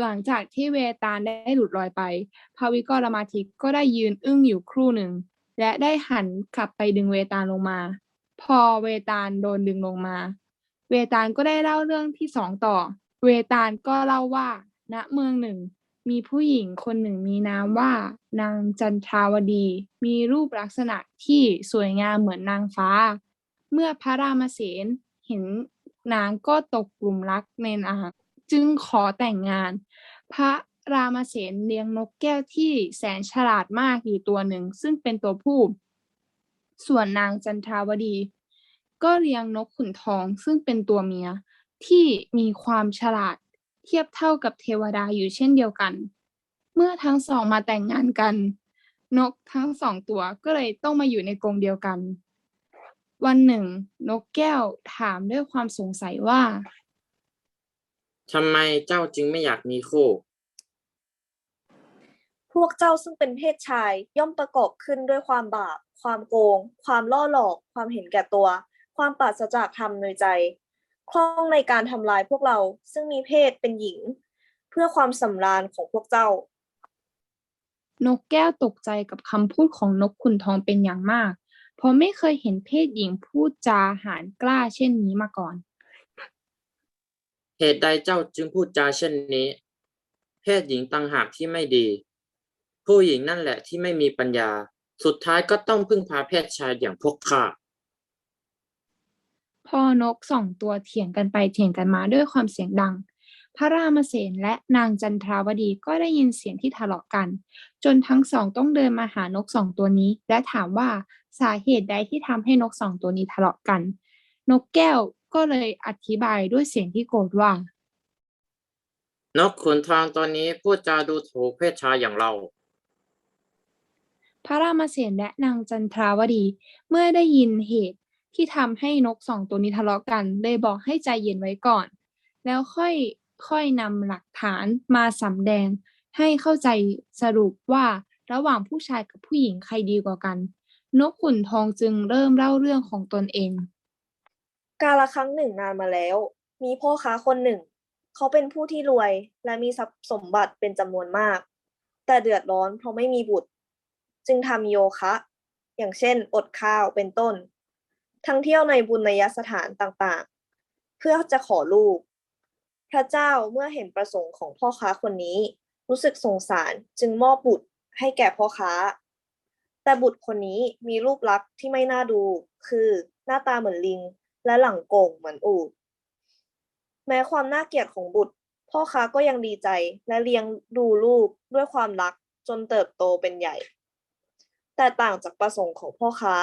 หลังจากที่เวตาลได้หลุดลอยไป พาวิกรมาทิกก็ได้ยืนอึ้งอยู่ครู่หนึ่ง และได้หันกลับไปดึงเวตาลลงมา พอเวตาลโดนดึงลงมา เวตาลก็ได้เล่าเรื่องที่สองต่อ เวตาลก็เล่าว่า ณเมืองหนึ่ง มีผู้หญิงคนหนึ่งมีนามว่า นางจันทราวดี มีรูปลักษณะที่สวยงามเหมือนนางฟ้า เมื่อพระรามเสนเห็นนางก็ตกกลุ่มรักในนาง จึงขอแต่งงาน พระรามเสนเลี้ยงนกแก้วที่แสนฉลาดมากอยู่ตัวหนึ่ง ซึ่งเป็นตัวผู้ ส่วนนางจันทราวดี ก็เลี้ยงนกขุนทองซึ่งเป็นตัวเมียที่มีความฉลาดเทียบเท่ากับเทวดาอยู่เช่นเดียวกัน เมื่อทั้งสองมาแต่งงานกัน นกทั้งสองตัวก็เลยต้องมาอยู่ในกรงเดียวกัน วันหนึ่ง นกแก้วถามด้วยความสงสัยว่า ทำไมเจ้าจึงไม่อยากมีคู่ พวกเจ้าซึ่งเป็นเพศชายย่อมประกอบขึ้นด้วยความบาป ความโกง ความล่อหลอก ความเห็นแก่ตัว ความปราศจากธรรมในใจ คล่องในการทำลายพวกเราซึ่งมีเพศเป็นหญิง เพื่อความสำราญของพวกเจ้า นกแก้วตกใจกับคำพูดของนกขุนทองเป็นอย่างมาก เพราะไม่เคยเห็นเพศหญิงพูดจาหาญกล้าเช่นนี้มาก่อน เหตุใดเจ้าจึงพูดจาเช่นนี้ เพศหญิงต่างหากที่ไม่ดี ผู้หญิงนั่นแหละที่ไม่มีปัญญา สุดท้ายก็ต้องพึ่งพาเพศชายอย่างพวกข้าพอนกสองตัวเถียงกันไปเถียงกันมาด้วยความเสียงดัง พระรามเสนและนางจันทราวดีก็ได้ยินเสียงที่ทะเลาะกัน จนทั้งสองต้องเดินมาหานกสองตัวนี้ และถามว่าสาเหตุใดที่ทำให้นกสองตัวนี้ทะเลาะกัน นกแก้ว ก็เลยอธิบายด้วยเสียงที่โกรธว่า นกขุนทองตัวนี้พูดจาดูถูกเพศชายอย่างเรา พระรามเสนและนางจันทราวดี เมื่อได้ยินเหตุที่ทำให้นกสองตัวนี้ทะเลาะกันเลยบอกให้ใจเย็นไว้ก่อน แล้วค่อยค่อยนำหลักฐานมาสำแดง ให้เข้าใจสรุปว่าระหว่างผู้ชายกับผู้หญิงใครดีกว่ากัน นกขุนทองจึงเริ่มเล่าเรื่องของตนเอง กาละครั้งหนึ่งนานมาแล้ว มีพ่อค้าคนหนึ่ง เขาเป็นผู้ที่รวยและมีทรัพย์สมบัติเป็นจำนวนมาก แต่เดือดร้อนเพราะไม่มีบุตร จึงทำโยคะ อย่างเช่น อดข้าวเป็นต้น ทั้งเที่ยวในบุญยสถานต่างๆ เพื่อจะขอลูก พระเจ้าเมื่อเห็นประสงค์ของพ่อค้าคนนี้ รู้สึกสงสารจึงมอบบุตรให้แก่พ่อค้า แต่บุตรคนนี้มีรูปลักษณ์ที่ไม่น่าดู คือหน้าตาเหมือนลิง และหลังโก่งเหมือนอูฐแม้ความน่าเกลียดของบุตร พ่อค้าก็ยังดีใจและเลี้ยงดูลูกด้วยความรักจนเติบโตเป็นใหญ่ แต่ต่างจากประสงค์ของพ่อค้า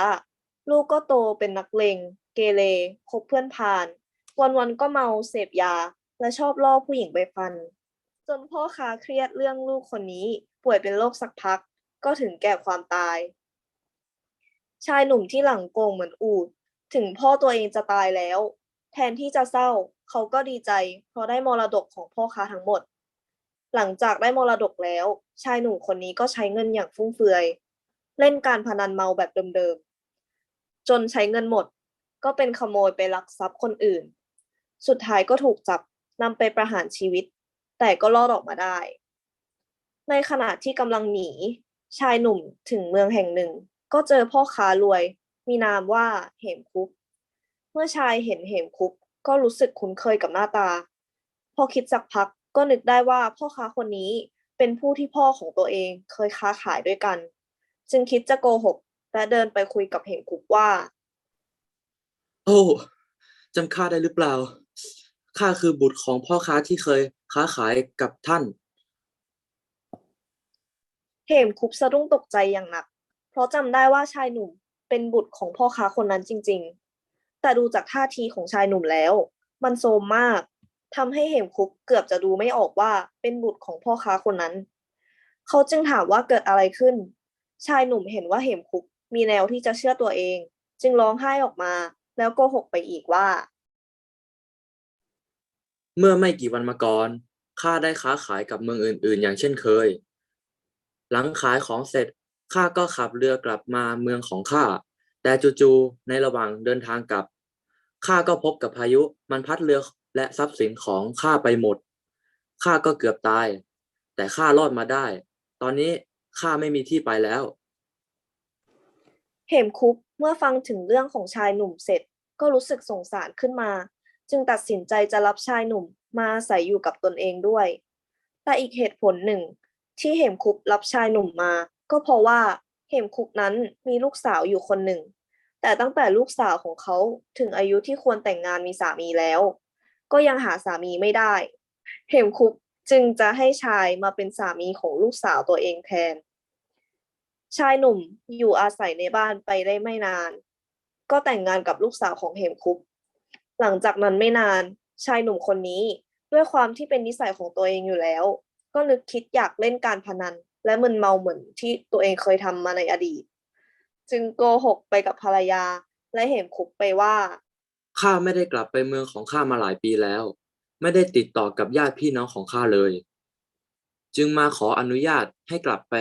ลูกก็โตเป็นนักเลงเกเรคบเพื่อนพาลวันๆก็เมาเสพยา และชอบล่อผู้หญิงไปฟัน จนพ่อค้าเครียดเรื่องลูกคนนี้ป่วยเป็นโรคสักพัก ก็ถึงแก่ความตาย ชายหนุ่มที่หลังโกงเหมือนอูฐ ถึงพ่อตัวเองจะตายแล้ว แทนที่จะเศร้า เขาก็ดีใจ เพราะได้มรดกของพ่อค้าทั้งหมด หลังจากได้มรดกแล้ว ชายหนุ่มคนนี้ก็ใช้เงินอย่างฟุ่มเฟือย เล่นการพนันเมาแบบเดิมๆ จนใช้เงินหมด ก็เป็นขโมยไปลักทรัพย์คนอื่น สุดท้ายก็ถูกจับนำไปประหารชีวิต แต่ก็รอดออกมาได้ ในขณะที่กำลังหนี ชายหนุ่มถึงเมืองแห่งหนึ่ง ก็เจอพ่อค้ารวย มีนามว่าเหมคุกเมื่อชายเห็นเหมคุกก็รู้สึกคุ้นเคยกับหน้าตา พอคิดสักพักก็นึกได้ว่าพ่อค้าคนนี้เป็นผู้ที่พ่อของตัวเองเคยค้าขายด้วยกัน จึงคิดจะโกหกและเดินไปคุยกับเหมคุกว่า โอ้จำข้าได้หรือเปล่าข้าคือบุตรของพ่อค้าที่เคยค้าขายกับท่าน เหมคุกสะดุ้งตกใจอย่างหนัก เพราะจำได้ว่าชายหนุ่ม เป็นบุตรของพ่อค้าคนนั้นจริง ๆ แต่ดูจากท่าทีของชายหนุ่มแล้ว มันโทรมมากทำให้เหมคุกเกือบจะดูไม่ออกว่าเป็นบุตรของพ่อค้าคนนั้น เขาจึงถามว่าเกิดอะไรขึ้น ชายหนุ่มเห็นว่าเหมคุกมีแนวที่จะเชื่อตัวเอง จึงร้องไห้ออกมา แล้วโกหกไปอีกว่า เมื่อไม่กี่วันมาก่อนข้าได้ค้าขายกับเมืองอื่น ๆ อย่างเช่นเคย หลังขายของเสร็จ ข้าก็ขับเรือกลับมาเมืองของข้า แต่จู่ๆในระหว่างเดินทางกลับ ข้าก็พบกับพายุ มันพัดเรือและทรัพย์สินของข้าไปหมด ข้าก็เกือบตาย แต่ข้ารอดมาได้ ตอนนี้ข้าไม่มีที่ไปแล้ว เหมคุกเมื่อฟังถึงเรื่องของชายหนุ่มเสร็จ ก็รู้สึกสงสารขึ้นมา จึงตัดสินใจจะรับชายหนุ่มมาอาศัยอยู่กับตนเองด้วย แต่อีกเหตุผลหนึ่ง ที่เหมคุกรับชายหนุ่มมา ก็เพราะว่าเหมคุกนั้นมีลูกสาวอยู่คนหนึ่ง แต่ตั้งแต่ลูกสาวของเขาถึงอายุที่ควรแต่งงานมีสามีแล้ว ก็ยังหาสามีไม่ได้ เหมคุกจึงจะให้ชายมาเป็นสามีของลูกสาวตัวเองแทน ชายหนุ่มอยู่อาศัยในบ้านไปได้ไม่นาน ก็แต่งงานกับลูกสาวของเหมคุก หลังจากนั้นไม่นาน ชายหนุ่มคนนี้ด้วยความที่เป็นนิสัยของตัวเองอยู่แล้ว ก็นึกคิดอยากเล่นการพนัน และมึนเมาเหมือนที่ตัวเองเคยทำมาในอดีต จึงโกหกไปกับภรรยาและเหมคุกไปว่า ข้าไม่ได้กลับไปเมืองของข้ามาหลายปีแล้ว ไม่ได้ติดต่อกับญาติพี่น้องของข้าเลย จึงมาขออนุญาตให้กลับไป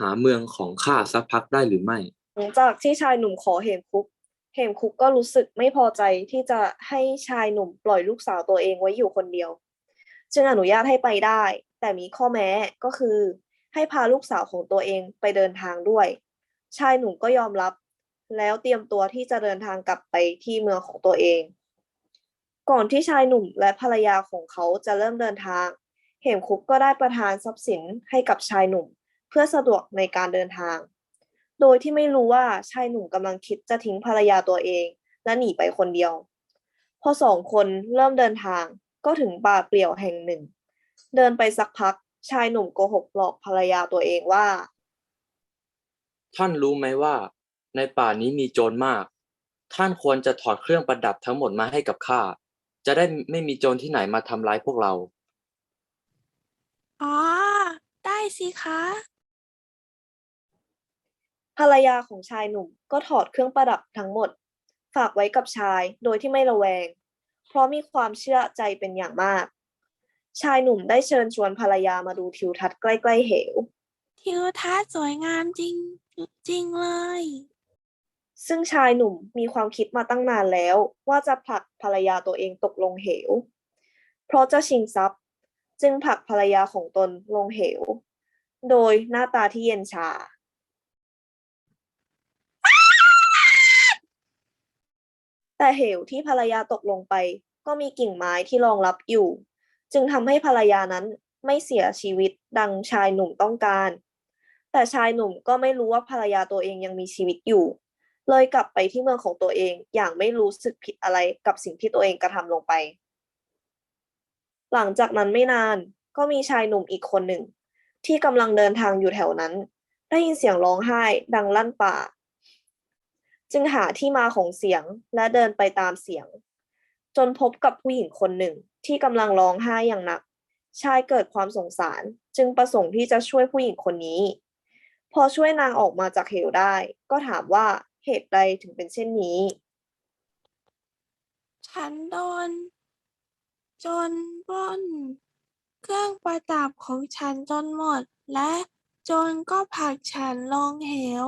หาเมืองของข้าสักพักได้หรือไม่หลังจากที่ชายหนุ่มขอเหมคุกเหมคุกก็รู้สึกไม่พอใจที่จะให้ชายหนุ่มปล่อยลูกสาวตัวเองไว้อยู่คนเดียว จึงอนุญาตให้ไปได้ แต่มีข้อแม้ก็คือ ให้พาลูกสาวของตัวเองไปเดินทางด้วย ชายหนุ่มก็ยอมรับ แล้วเตรียมตัวที่จะเดินทางกลับไปที่เมืองของตัวเอง ก่อนที่ชายหนุ่มและภรรยาของเขาจะเริ่มเดินทาง เหมคุกก็ได้ประทานทรัพย์สินให้กับชายหนุ่ม เพื่อสะดวกในการเดินทาง โดยที่ไม่รู้ว่าชายหนุ่มกำลังคิดจะทิ้งภรรยาตัวเอง และหนีไปคนเดียว พอสองคนเริ่มเดินทางก็ถึงป่าเปลี่ยวแห่งหนึ่ง เดินไปสักพัก ชายหนุ่มโกหกหลอกภรรยาตัวเองว่า ท่านรู้ไหมว่า ในป่านี้มีโจรมาก ท่านควรจะถอดเครื่องประดับทั้งหมดมาให้กับข้า จะได้ไม่มีโจรที่ไหนมาทำร้ายพวกเรา อ๋อ ได้สิคะ ภรรยาของชายหนุ่มก็ถอดเครื่องประดับทั้งหมด ฝากไว้กับชายโดยที่ไม่ระแวง เพราะมีความเชื่อใจเป็นอย่างมาก ชายหนุ่มได้เชิญชวนภรรยามาดูทิวทัศน์ใกล้ๆเหว ทิวทัศน์สวยงามจริงจริงเลย ซึ่งชายหนุ่มมีความคิดมาตั้งนานแล้ว ว่าจะผลักภรรยาตัวเองตกลงเหว เพราะจะชิงทรัพย์ จึงผลักภรรยาของตนลงเหว โดยหน้าตาที่เย็นชา แต่เหวที่ภรรยาตกลงไป ก็มีกิ่งไม้ที่รองรับอยู่ จึงทำให้ภรรยานั้นไม่เสียชีวิตดังชายหนุ่มต้องการ แต่ชายหนุ่มก็ไม่รู้ว่าภรรยาตัวเองยังมีชีวิตอยู่ เลยกลับไปที่เมืองของตัวเองอย่างไม่รู้สึกผิดอะไรกับสิ่งที่ตัวเองกระทำลงไป หลังจากนั้นไม่นานก็มีชายหนุ่มอีกคนหนึ่ง ที่กำลังเดินทางอยู่แถวนั้น ได้ยินเสียงร้องไห้ดังลั่นป่า จึงหาที่มาของเสียงและเดินไปตามเสียง จนพบกับผู้หญิงคนหนึ่งที่กำลังร้องไห้อย่างหนัก ชายเกิดความสงสารจึงประสงค์ที่จะช่วยผู้หญิงคนนี้ พอช่วยนางออกมาจากเหวได้ ก็ถามว่าเหตุใดถึงเป็นเช่นนี้ ฉันโดน จนปล้น เครื่องประดับของฉันจนหมด และจรก็ผลักฉันลงเหว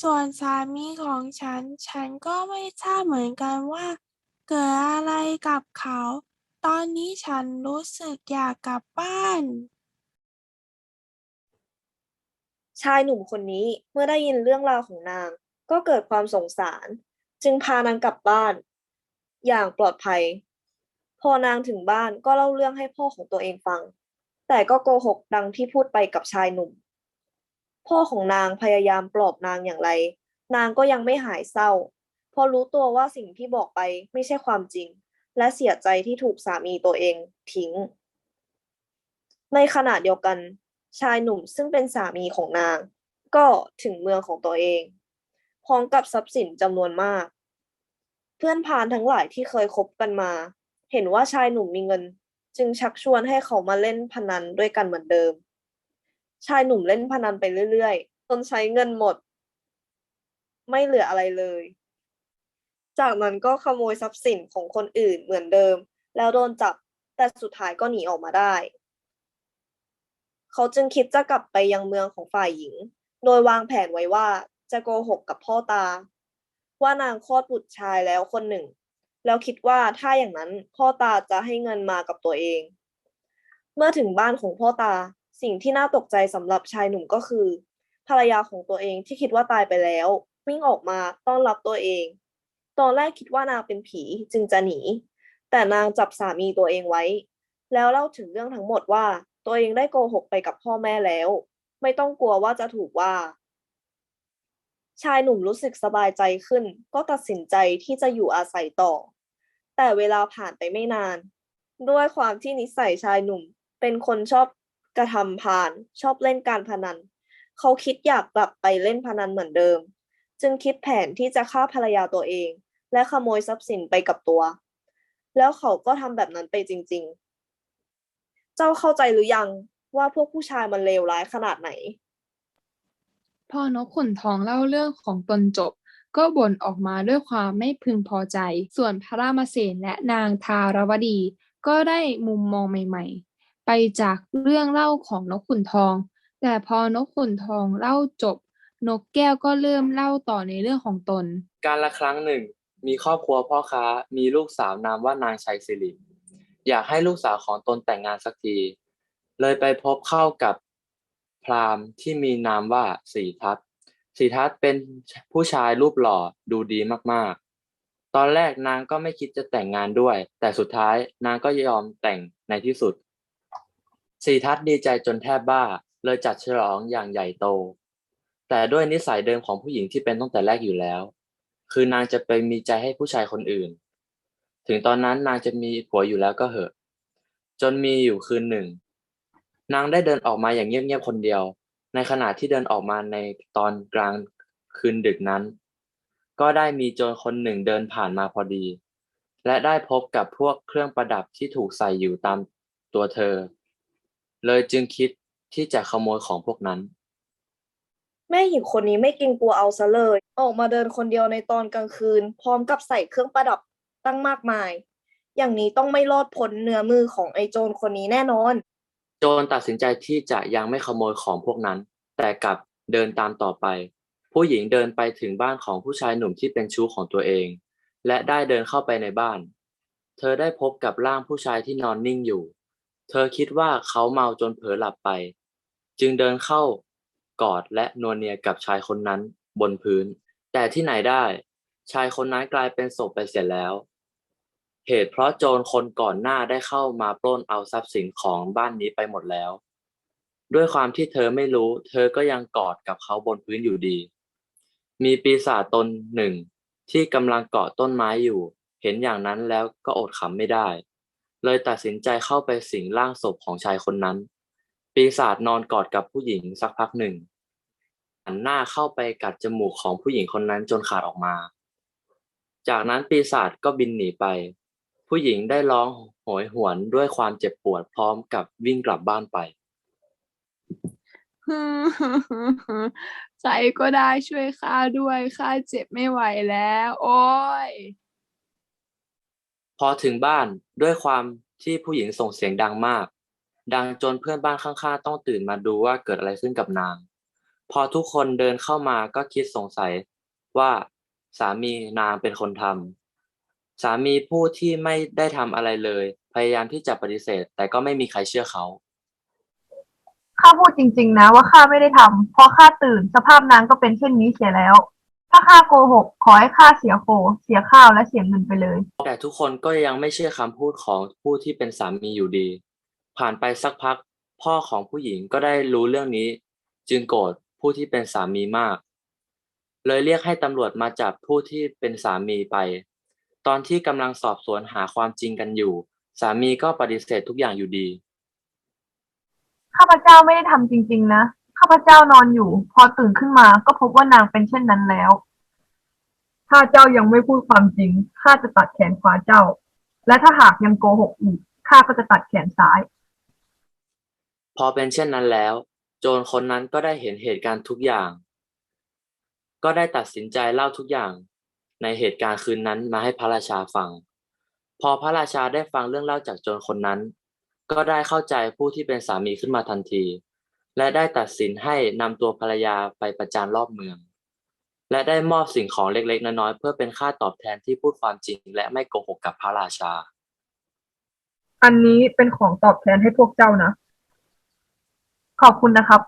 ส่วนสามีของฉัน ฉันก็ไม่ทราบเหมือนกันว่า เกิดอะไรกับเขา ตอนนี้ฉันรู้สึกอยากกลับบ้าน ชายหนุ่มคนนี้เมื่อได้ยินเรื่องราวของนาง ก็เกิดความสงสาร จึงพานางกลับบ้าน อย่างปลอดภัย พอนางถึงบ้านก็เล่าเรื่องให้พ่อของตัวเองฟัง แต่ก็โกหกดังที่พูดไปกับชายหนุ่ม พ่อของนางพยายามปลอบนางอย่างไร นางก็ยังไม่หายเศร้า พราะรู้ตัวว่าสิ่งที่บอกไปไม่ใช่ความจริง และเสียใจที่ถูกสามีตัวเองทิ้ง ในขณะเดียวกัน ชายหนุ่มซึ่งเป็นสามีของนาง ก็ถึงเมืองของตัวเอง พร้อมกับทรัพย์สินจำนวนมาก เพื่อนพานทั้งหลายที่เคยคบกันมา เห็นว่าชายหนุ่มมีเงิน จึงชักชวนให้เขามาเล่นพนันด้วยกันเหมือนเดิม ชายหนุ่มเล่นพนันไปเรื่อยๆจนใช้เงินหมด ไม่เหลืออะไรเลย จากนั้นก็ขโมยทรัพย์สินของคนอื่นเหมือนเดิม แล้วโดนจับ แต่สุดท้ายก็หนีออกมาได้ เขาจึงคิดจะกลับไปยังเมืองของฝ่ายหญิง โดยวางแผนไว้ว่าจะโกหกกับพ่อตา ว่านางคลอดบุตรชายแล้วคนหนึ่ง แล้วคิดว่าถ้าอย่างนั้นพ่อตาจะให้เงินมากับตัวเอง เมื่อถึงบ้านของพ่อตาสิ่งที่น่าตกใจสำหรับชายหนุ่มก็คือ ภรรยาของตัวเองที่คิดว่าตายไปแล้ว วิ่งออกมาต้อนรับตัวเอง ตอนแรกคิดว่านางเป็นผีจึงจะหนี แต่นางจับสามีตัวเองไว้ แล้วเล่าถึงเรื่องทั้งหมดว่า ตัวเองได้โกหกไปกับพ่อแม่แล้ว ไม่ต้องกลัวว่าจะถูกว่า ชายหนุ่มรู้สึกสบายใจขึ้น ก็ตัดสินใจที่จะอยู่อาศัยต่อ แต่เวลาผ่านไปไม่นาน ด้วยความที่นิสัยชายหนุ่มเป็นคนชอบกระทำพาลชอบเล่นการพนัน เขาคิดอยากกลับไปเล่นพนันเหมือนเดิม จึงคิดแผนที่จะฆ่าภรรยาตัวเอง และขโมยทรัพย์สินไปกับตัว แล้วเขาก็ทำแบบนั้นไปจริง ๆ เจ้าเข้าใจหรือยังว่าพวกผู้ชายมันเลวร้ายขนาดไหน พอนกขุนทองเล่าเรื่องของตนจบ ก็บ่นออกมาด้วยความไม่พึงพอใจ ส่วนพระรามเสนและนางทารวดี ก็ได้มุมมองใหม่ ๆ ไปจากเรื่องเล่าของนกขุนทอง แต่พอนกขุนทองเล่าจบ นกแก้วก็เริ่มเล่าต่อในเรื่องของตน การละครั้งหนึ่ง มีครอบครัวพ่อค้ามีลูกสาวนามว่านางชัยสิริอยากให้ลูกสาวของตนแต่งงานสักที เลยไปพบเข้ากับพราหมณ์ที่มีนามว่าสีทัศสีทัศเป็นผู้ชายรูปหล่อดูดีมากๆ ตอนแรกนางก็ไม่คิดจะแต่งงานด้วย แต่สุดท้ายนางก็ยอมแต่งในที่สุดสีทัศดีใจจนแทบบ้า เลยจัดฉลองอย่างใหญ่โต แต่ด้วยนิสัยเดิมของผู้หญิงที่เป็นตั้งแต่แรกอยู่แล้ว คือนางจะไปมีใจให้ผู้ชายคนอื่น ถึงตอนนั้นนางจะมีผัวอยู่แล้วก็เหอะ จนมีอยู่คืนหนึ่ง นางได้เดินออกมาอย่างเงียบๆคนเดียว ในขณะที่เดินออกมาในตอนกลางคืนดึกนั้น ก็ได้มีโจรคนหนึ่งเดินผ่านมาพอดี และได้พบกับพวกเครื่องประดับที่ถูกใส่อยู่ตามตัวเธอ เลยจึงคิดที่จะขโมยของพวกนั้น ม่หญิงคนนี้ไม่เกรงกลัวเอาซะเลย ออกมาเดินคนเดียวในตอนกลางคืน พร้อมกับใส่เครื่องประดับตั้งมากมาย อย่างนี้ต้องไม่รอดพ้นเนื้อมือของไอ้โจรคนนี้แน่นอน โจรตัดสินใจที่จะยังไม่ขโมยของพวกนั้น แต่กลับเดินตามต่อไป ผู้หญิงเดินไปถึงบ้านของผู้ชายหนุ่มที่เป็นชู้ของตัวเอง และได้เดินเข้าไปในบ้าน เธอได้พบกับร่างผู้ชายที่นอนนิ่งอยู่ เธอคิดว่าเขาเมาจนเผลอหลับไป จึงเดินเข้า กอดและนวลเนียกับชายคนนั้นบนพื้น แต่ที่ไหนได้ ชายคนนั้นกลายเป็นศพไปเสียแล้ว เหตุเพราะโจรคนก่อนหน้าได้เข้ามาปล้นเอาทรัพย์สินของบ้านนี้ไปหมดแล้ว ด้วยความที่เธอไม่รู้ เธอก็ยังกอดกับเขาบนพื้นอยู่ดี มีปีศาจตนหนึ่งที่กำลังเกาะต้นไม้อยู่ เห็นอย่างนั้นแล้วก็อดขำไม่ได้ เลยตัดสินใจเข้าไปสิงร่างศพของชายคนนั้น ปีศาจนอนกอดกับผู้หญิงสักพักหนึ่งหันหน้าเข้าไปกัดจมูกของผู้หญิงคนนั้นจนขาดออกมา จากนั้นปีศาจก็บินหนีไป ผู้หญิงได้ร้องโหยหวนด้วยความเจ็บปวดพร้อมกับวิ่งกลับบ้านไป ใครก็ได้ช่วยข้าด้วยข้าเจ็บไม่ไหวแล้ว โอ้ย พอถึงบ้านด้วยความที่ผู้หญิงส่งเสียงดังมาก ดังจนเพื่อนบ้านข้างๆต้องตื่นมาดูว่าเกิดอะไรขึ้นกับนาง พอทุกคนเดินเข้ามาก็คิดสงสัยว่าสามีนางเป็นคนทำสามีผู้ที่ไม่ได้ทำอะไรเลย พยายามที่จะปฏิเสธ แต่ก็ไม่มีใครเชื่อเขาข้าพูดจริง ๆ นะว่าข้าไม่ได้ทำเพราะข้าตื่นสภาพนางก็เป็นเช่นนี้เสียแล้ว ถ้าข้าโกหกขอให้ข้าเสียโคเสียข้าวและเสียเงินไปเลย แต่ทุกคนก็ยังไม่เชื่อคำพูดของผู้ที่เป็นสามีอยู่ดี ผ่านไปสักพัก พ่อของผู้หญิงก็ได้รู้เรื่องนี้ จึงโกรธผู้ที่เป็นสามีมาก เลยเรียกให้ตำรวจมาจับผู้ที่เป็นสามีไป ตอนที่กำลังสอบสวนหาความจริงกันอยู่ สามีก็ปฏิเสธทุกอย่างอยู่ดี ข้าพเจ้าไม่ได้ทำจริง ๆ นะ ข้าพเจ้านอนอยู่ พอตื่นขึ้นมาก็พบว่านางเป็นเช่นนั้นแล้ว ถ้าเจ้ายังไม่พูดความจริง ข้าจะตัดแขนขวาเจ้า และถ้าหากยังโกหกอีก ข้าก็จะตัดแขนซ้าย พอเป็นเช่นนั้นแล้ว โจรคนนั้นก็ได้เห็นเหตุการณ์ทุกอย่าง ก็ได้ตัดสินใจเล่าทุกอย่างในเหตุการณ์คืนนั้นมาให้พระราชาฟัง พอพระราชาได้ฟังเรื่องเล่าจากโจรคนนั้น ก็ได้เข้าใจผู้ที่เป็นสามีขึ้นมาทันที และได้ตัดสินให้นำตัวภรรยาไปประจานรอบเมือง และได้มอบสิ่งของเล็กๆน้อยๆเพื่อเป็นค่าตอบแทนที่พูดความจริง และไม่โกหกกับพระราชา อันนี้เป็นของตอบแทนให้พวกเจ้านะ ขอบคุณนะครับ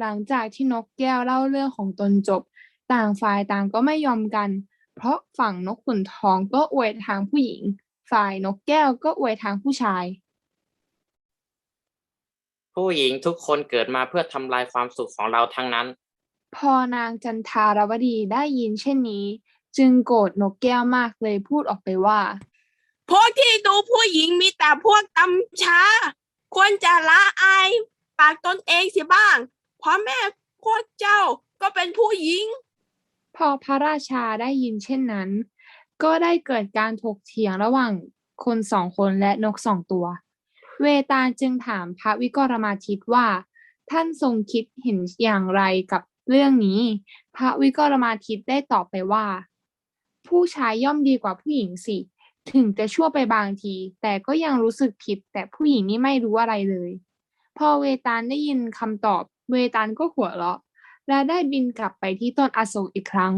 หลังจากที่นกแก้วเล่าเรื่องของตนจบ ต่างฝ่ายต่างก็ไม่ยอมกัน เพราะฝั่งนกขุนทองก็อวยทางผู้หญิง ฝ่ายนกแก้วก็อวยทางผู้ชาย ผู้หญิงทุกคนเกิดมาเพื่อทำลายความสุขของเราทั้งนั้น พอนางจันทารวดีได้ยินเช่นนี้ จึงโกรธนกแก้วมากเลยพูดออกไปว่า พวกที่ดูผู้หญิงมีแต่พวกตำช้า ควรจะละอายปากตนเองเสียบ้าง เพราะแม่พวกเจ้าก็เป็นผู้หญิง พอพระราชาได้ยินเช่นนั้น ก็ได้เกิดการถกเถียงระหว่างคนสองคนและนกสองตัว เวตาลจึงถามพระวิกรมาทิตว่า ท่านทรงคิดเห็นอย่างไรกับเรื่องนี้ พระวิกรมาทิตได้ตอบไปว่า ผู้ชายย่อมดีกว่าผู้หญิงสิ ถึงจะชั่วไปบางที แต่ก็ยังรู้สึกผิด แต่ผู้หญิงนี่ไม่รู้อะไรเลย พอเวตาลได้ยินคำตอบ เวตาลก็หัวเราะ และได้บินกลับไปที่ต้นอโศกอีกครั้ง